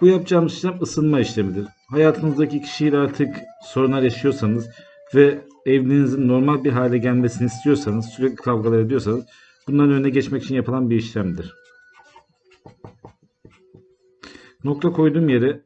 Bu yapacağımız işlem ısınma işlemidir. Hayatınızdaki kişiyle artık sorunlar yaşıyorsanız ve evliliğinizin normal bir hale gelmesini istiyorsanız, sürekli kavgalar ediyorsanız bunların önüne geçmek için yapılan bir işlemdir. Nokta koyduğum yere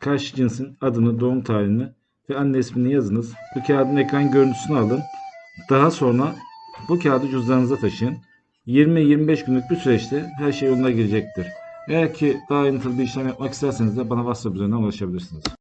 karşı cinsin adını, doğum tarihini ve anne ismini yazınız. Bu kağıdın ekran görüntüsünü alın. Daha sonra bu kağıdı cüzdanınıza taşıyın. 20-25 günlük bir süreçte her şey yoluna girecektir. Eğer ki daha ayrıntılı bir işlem yapmak isterseniz de bana WhatsApp üzerinden ulaşabilirsiniz.